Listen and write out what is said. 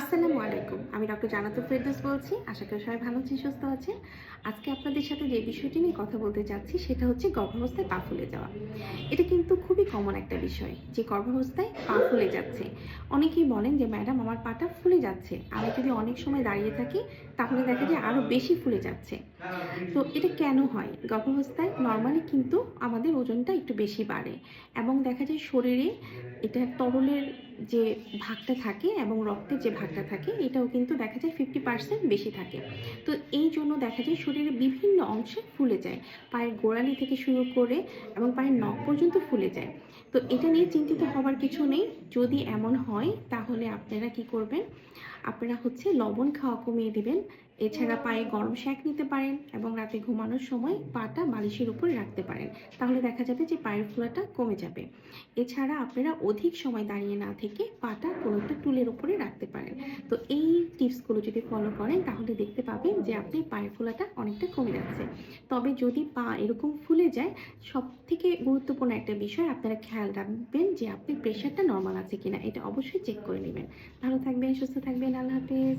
আসসালামু আলাইকুম। আমি ডক্টর জানাতুল ফেরদৌস বলছি। আশা করি সবাই ভালো আছেন, সুস্থ আছেন। আজকে আপনাদের সাথে যে বিষয়টি নিয়ে কথা বলতে চাচ্ছি, সেটা হচ্ছে গর্ভাবস্থায় পা ফুলে যাওয়া। এটা কিন্তু খুবই কমন একটা বিষয় যে গর্ভাবস্থায় পা ফুলে যাচ্ছে। অনেকেই বলেন যে, ম্যাডাম, আমার পাটা ফুলে যাচ্ছে। আমি যদি অনেক সময় দাঁড়িয়ে থাকি, তাহলে দেখা যায় আরও বেশি ফুলে যাচ্ছে। তো এটা কেন হয়? গর্ভাবস্থায় নর্মালি কিন্তু আমাদের ওজনটা একটু বেশি বাড়ে এবং দেখা যায় শরীরে এটা তরলের যে ভাগটা থাকে এবং রক্তের যে ভাগটা থাকে, এটাও কিন্তু দেখা যায় ফিফটি পার্সেন্ট বেশি থাকে। তো এই জন্য দেখা যায় শরীরের বিভিন্ন অংশে ফুলে যায়। পায়ের গোড়ালি থেকে শুরু করে এবং পায়ের নখ পর্যন্ত ফুলে যায়। তো এটা নিয়ে চিন্তিত হবার কিছু নেই। যদি এমন হয়, তাহলে আপনারা কি করবেন? আপনারা হচ্ছে লবণ খাওয়া কমিয়ে দিবেন। এছাড়া পায়ে গরম শ্যাক নিতে পারেন এবং রাতে ঘুমানোর সময় পাটা বালিশের উপরে রাখতে পারেন। তাহলে দেখা যাবে যে পায়ের ফোলাটা কমে যাবে। এছাড়া আপনারা অধিক সময় দাঁড়িয়ে না থেকে পাটা কোনো একটা টুলের উপরে রাখতে পারেন। তো এই টিপসগুলো যদি ফলো করেন, তাহলে দেখতে পাবেন যে আপনি পায়ের ফোলাটা অনেকটা কমে যাচ্ছে। তবে যদি পা এরকম ফুলে যায় সব থেকে গুরুত্বপূর্ণ একটা বিষয় আপনারা খেয়াল রাখবেন যে আপনি প্রেশারটা নর্মাল আছে কিনা। এটা অবশ্যই চেক করে নেবেন। ভালো থাকবেন, সুস্থ থাকবেন। আল্লাহ হাফেজ।